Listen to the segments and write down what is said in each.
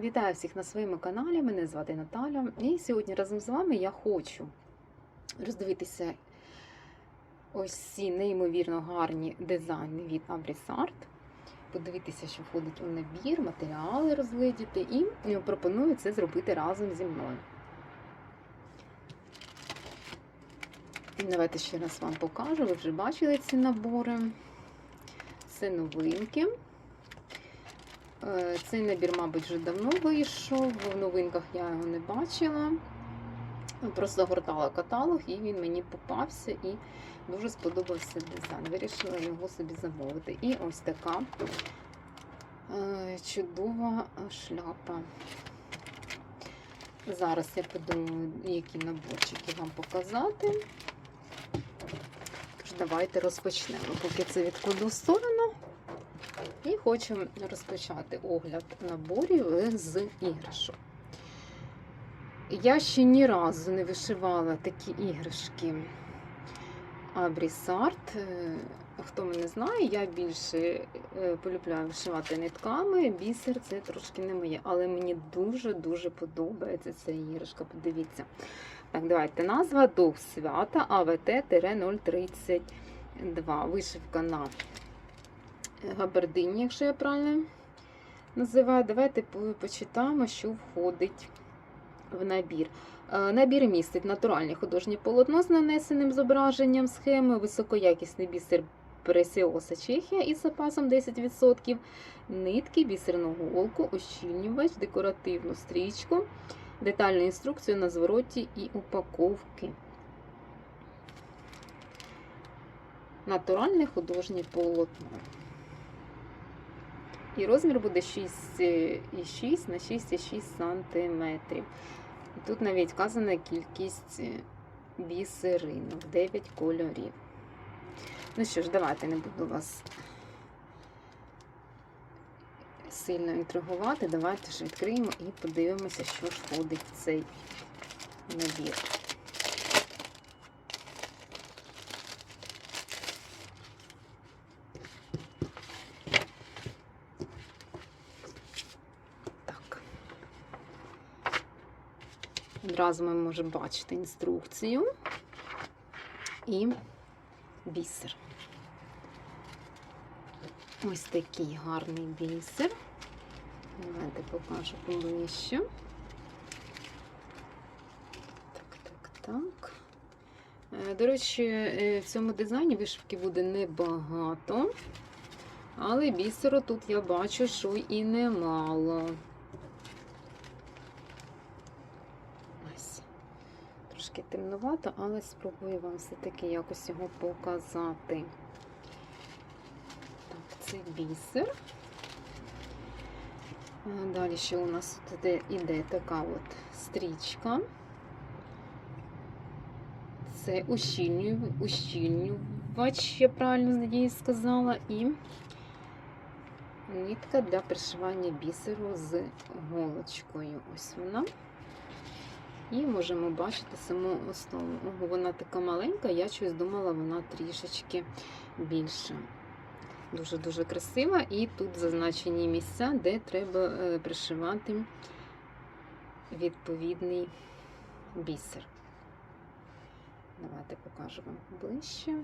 Вітаю всіх на своєму каналі. Мене звати Наталя. І сьогодні разом з вами я хочу роздивитися ось ці неймовірно гарні дизайни від Abrisart. Подивитися, що входить у набір, матеріали розглядіти, і пропоную це зробити разом зі мною. Давайте ще раз вам покажу. Ви вже бачили ці набори. Це новинки. Е, Цей набір, мабуть, вже давно вийшов. В новинках я його не бачила. Просто гортала каталог і він мені попався і дуже сподобався дизайн. Вирішила його собі замовити. І ось така е, чудова шляпа. Зараз я подумаю, які наборчики вам показати. Тож, давайте розпочнемо. Поки це відкладу в сторону. І хочу розпочати огляд наборів з іграшок. Я ще ні разу не вишивала такі іграшки Абрісарт. Хто мене знає, я більше е, полюбляю вишивати нитками. Бісер це трошки не моє, але мені дуже-дуже подобається ця іграшка. Подивіться. Так, давайте назва Дух свята АВТ-032. Вишивка на габардині, якщо я правильно називаю. Давайте почитаємо, що входить в набір. Набір містить натуральне художнє полотно з нанесеним зображенням схеми, високоякісний бісер Пресіоса Чехія із запасом 10%, нитки, бісерну голку, ощільнювач, декоративну стрічку, детальну інструкцію на звороті і упаковки. Натуральне художнє полотно. І розмір буде 6,6 на 6,6 см. Тут навіть вказана кількість бісеринок, 9 кольорів. Ну що ж, давайте не буду вас сильно інтригувати. Давайте ж відкриємо і подивимося, що ж входить в цей набір. Одразу ми можемо бачити інструкцію і бісер. Ось такий гарний бісер. Давайте покажу поближче. Так, так, так. До речі, в цьому дизайні вишивки буде небагато, але бісеру тут я бачу, що і немало. Трошки темнувато, але спробую вам все-таки якось його показати. Так, це бісер. Далі ще у нас тут іде така от стрічка. Це ущільнювач, я правильно надіюсь сказала, і нитка для пришивання бісеру з голочкою. Ось вона. І можемо бачити саму основу. Вона така маленька, я щось думала, вона трішечки більша. Дуже-дуже красива. І тут зазначені місця, де треба пришивати відповідний бісер. Давайте покажу вам ближче.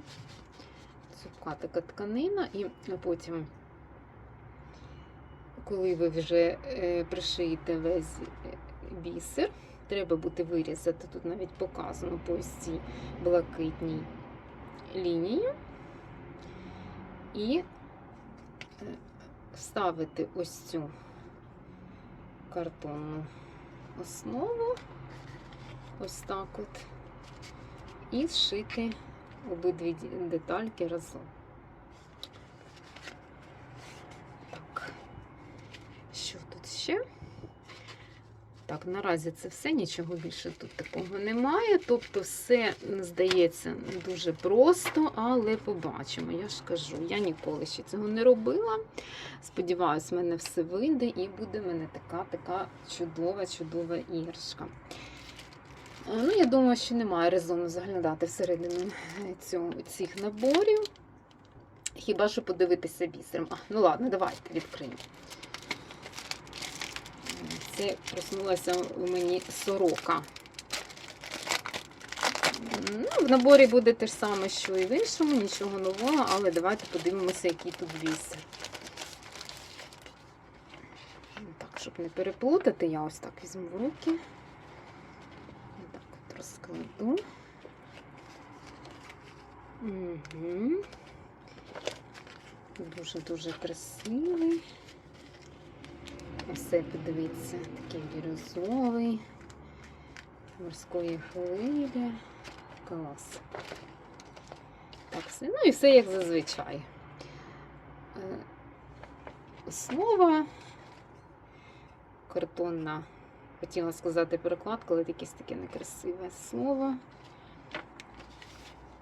Цупка така тканина, і потім, коли ви вже пришиєте весь бісер, Треба буде вирізати, тут навіть показано по ось цій блакитній лінії. І вставити ось цю картонну основу, ось так от, і зшити обидві детальки разом. Так, що тут ще? Так, наразі це все, нічого більше тут такого немає. Тобто, все, здається, дуже просто, але побачимо. Я ж кажу, я ніколи ще цього не робила. Сподіваюсь, в мене все вийде і буде в мене така така чудова, чудова іграшка. Ну, Я думаю, що немає резону заглядати всередину цього, цих наборів. Хіба що подивитися бісером. А, ну ладно, давайте відкриємо. Це проснулася у мені сорока. Ну, в наборі буде те ж саме, що і в іншому, нічого нового, але давайте подивимося, який тут бісер. Так, щоб не переплутати, я ось так візьму руки. Так от розкладу. Угу. Дуже-дуже красивий. Все, подивіться, такий бірюзовий, морської хвилі. Клас. Так, все. Ну і все як зазвичай. Е, Основа картонна. Хотіла сказати перекладка, але якесь таке некрасиве слово.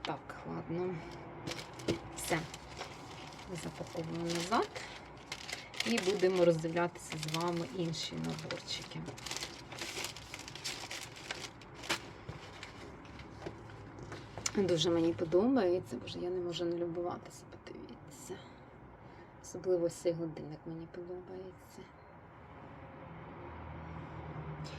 Так, ладно. Все. Запаковуємо назад. І будемо роздивлятися з вами інші наборчики. Дуже мені подобається, боже, я не можу не любуватися, подивіться. Особливо цей годинник мені подобається.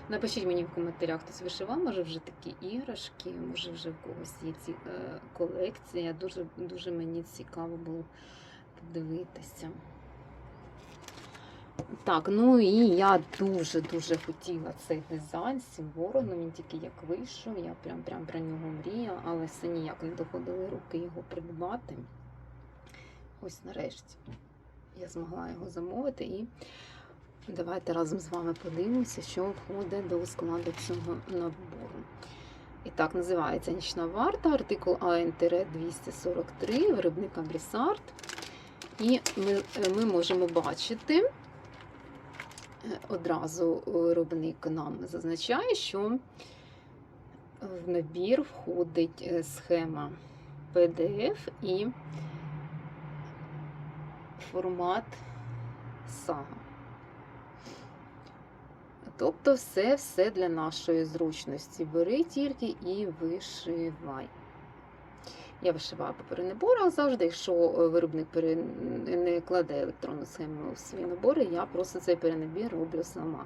Напишіть мені в коментарях, хтось вишивав, може вже такі іграшки, може вже в когось є ці е, колекція. Дуже, дуже мені цікаво було подивитися. Так, ну і я дуже-дуже хотіла цей дизайн з цим вороном. Він тільки як вийшов, я прям прям про нього мріяла, але все ніяк не доходили руки його придбати. Ось нарешті я змогла його замовити і давайте разом з вами подивимося, що входить до складу цього набору. І так, називається нічна варта, артикул АН-243, виробника Брісарт. І ми, ми можемо бачити, е, одразу виробник нам зазначає, що в набір входить е, схема PDF і формат SAGA. Тобто все все для нашої зручності. Бери тільки і вишивай. Я вишиваю по перенаборах завжди. Якщо виробник не кладе електронну схему в свої набори, я просто цей перенабір роблю сама.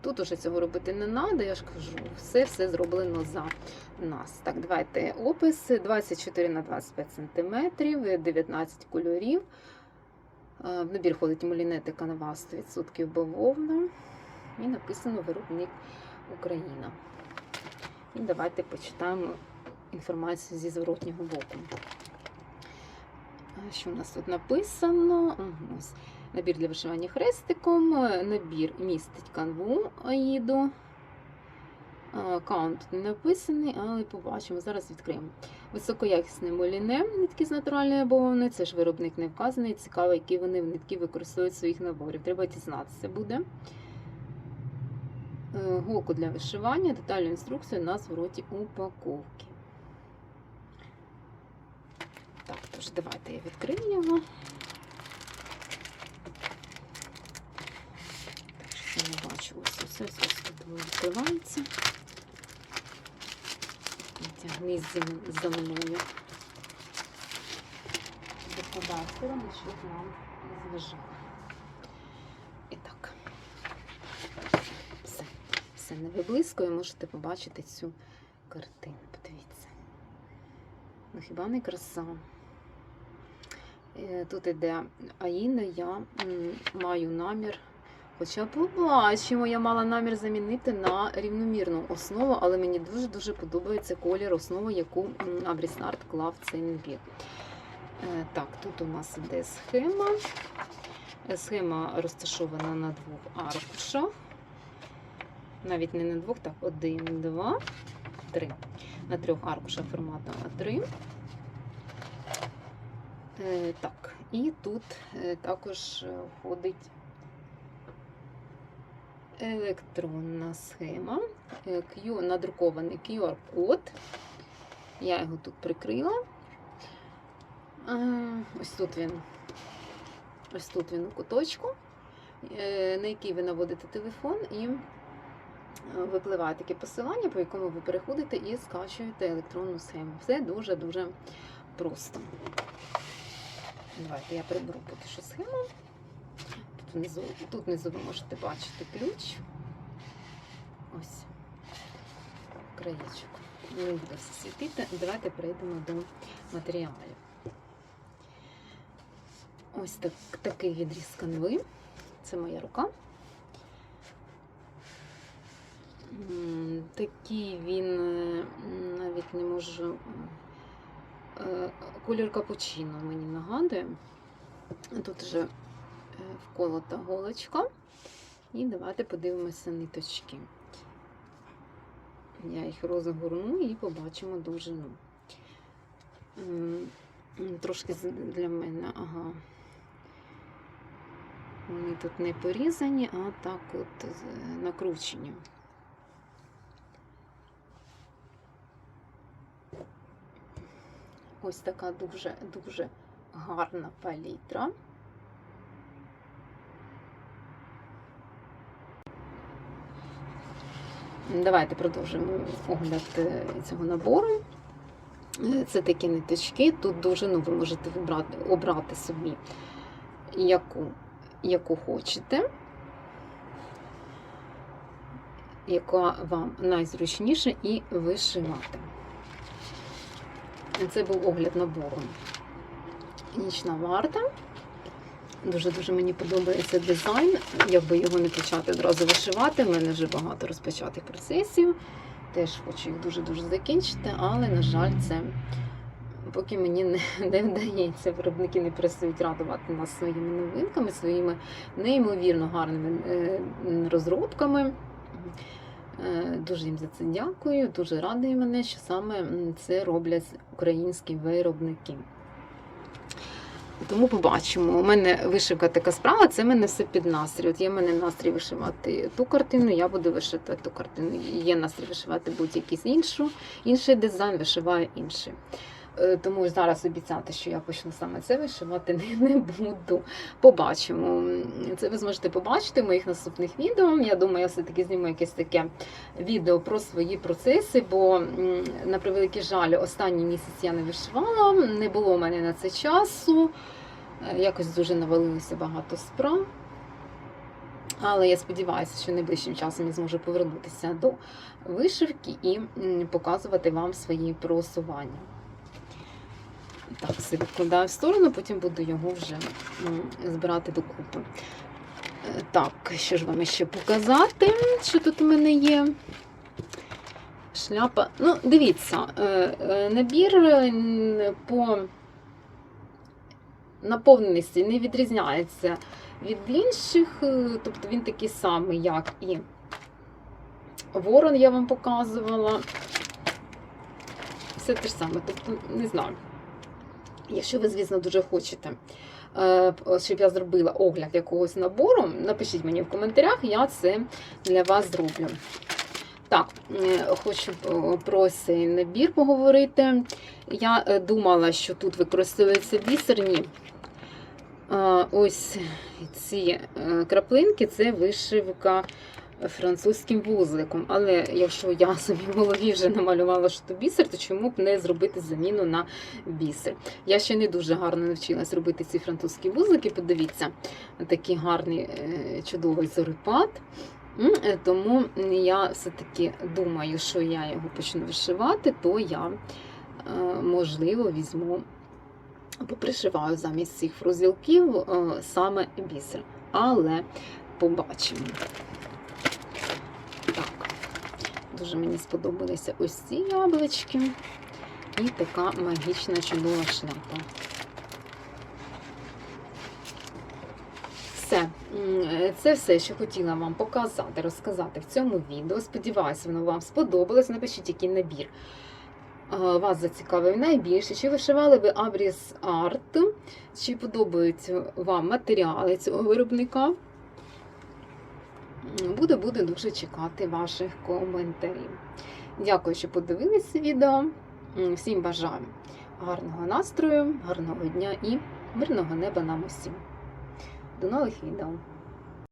Тут уже цього робити не треба, я ж кажу, все все зроблено за нас. Так, давайте опис 24 на 25 см, 19 кольорів. Е, В набір входить мулінети канва 100% бавовна. І написано виробник Україна. І давайте почитаємо інформацію зі зворотнього боку. Що у нас тут написано? Ось. Набір для вишивання хрестиком. Е, Набір містить канву Аїду. Каунт не написаний, але побачимо. Зараз відкриємо. Високоякісне моліне, нитки з натуральної бавовни. Це ж виробник не вказаний. Цікаво, які вони в нитки використовують своїх наборів. Треба дізнатися буде. Е, Голку для вишивання, детальну інструкцію на звороті упаковки. Так, тож давайте я відкрию його. Так, що не ось ось ось тут відкривається. Тягнись за, мною. Викладаю в сторону, щоб нам не зважало. І так. Все. Все не виблискує, можете побачити цю картину. Подивіться. Ну хіба не краса? Е, Тут іде Аїна, я маю намір. Хоча побачимо, я мала намір замінити на рівномірну основу, але мені дуже-дуже подобається колір основи, яку Абріснарт клав цей набір. Е, Так, тут у нас іде схема. Схема розташована на двох аркушах. Навіть не на двох, так, один, два, три. На трьох аркушах формату А3. Е, так, і тут е, також е, входить електронна схема, надрукований QR-код. Я його тут прикрила. Ось тут він. Ось тут він у куточку, на який ви наводите телефон і випливає таке посилання, по якому ви переходите і скачуєте електронну схему. Все дуже-дуже просто. Давайте я приберу поки що схему. Тут внизу, тут внизу ви можете бачити ключ. Ось краєчок. Не буде все світити. Давайте перейдемо до матеріалів. Ось так, такий відріз канви. Це моя рука. Такий він е, навіть не можу. Е, Колір капучино мені нагадує. Тут вже е, вколота голочка. І давайте подивимося ниточки. Я їх розгорну і побачимо довжину. Трошки для мене, ага. Вони тут не порізані, а так от накручені. Ось така дуже дуже гарна палітра. Давайте продовжимо огляд е, цього набору. Е, Це такі ниточки. Тут довжину ви можете вибрати, обрати собі, яку, яку хочете, яка вам найзручніша, і вишивати. Це був огляд набору. Нічна варта. Дуже-дуже мені подобається дизайн. Якби його не почати одразу вишивати, в мене вже багато розпочатих процесів. Теж хочу їх дуже-дуже закінчити, але, на жаль, це поки мені не, не вдається. Виробники не перестають радувати нас своїми новинками, своїми неймовірно гарними е, розробками. Е, Дуже їм за це дякую. Дуже радий мене, що саме це роблять українські виробники. Тому побачимо. У мене вишивка така справа, це в мене все під настрій. От є в мене настрій вишивати ту картину, я буду вишивати ту картину. Є настрій вишивати будь-який інший дизайн, вишиваю інший. Е, Тому зараз обіцяти, що я почну саме це вишивати, не, буду. Побачимо. Це ви зможете побачити в моїх наступних відео. Я думаю, я все-таки зніму якесь таке відео про свої процеси, бо, на превеликий жаль, останній місяць я не вишивала, не було у мене на це часу. Е, Якось дуже навалилося багато справ. Але я сподіваюся, що найближчим часом я зможу повернутися до вишивки і показувати вам свої просування. Так, все відкладаю в сторону, потім буду його вже збирати докупи. Е, Так, що ж вам ще показати, що тут у мене є? Шляпа. Ну, дивіться, е, е, набір по наповненості не відрізняється від інших, тобто він такий самий, як і Ворон я вам показувала. Все те ж саме, тобто, не знаю. Якщо ви, звісно, дуже хочете, е, щоб я зробила огляд якогось набору, напишіть мені в коментарях, я це для вас зроблю. Так, хочу е, про цей набір поговорити. Я е, думала, що тут використовується бісер. Ні. Е, Ось ці краплинки це вишивка французьким вузликом. Але якщо я собі в голові вже намалювала, що то бісер, то чому б не зробити заміну на бісер? Я ще не дуже гарно навчилась робити ці французькі вузлики. Подивіться, такий гарний, е, чудовий зорипад. Е, Тому я все-таки думаю, що я його почну вишивати, то я, е, можливо, візьму, попришиваю замість цих фрузілків саме бісер. Але побачимо. Дуже мені сподобалися ось ці яблучки і така магічна чудова шляпа. Все, це все, що хотіла вам показати, розказати в цьому відео. Сподіваюся, воно вам сподобалось. Напишіть, який набір вас зацікавив найбільше. Чи вишивали ви Абріс Арт, чи подобаються вам матеріали цього виробника? Буду, буду дуже чекати ваших коментарів. Дякую, що подивилися відео. Всім бажаю гарного настрою, гарного дня і мирного неба нам усім. До нових відео!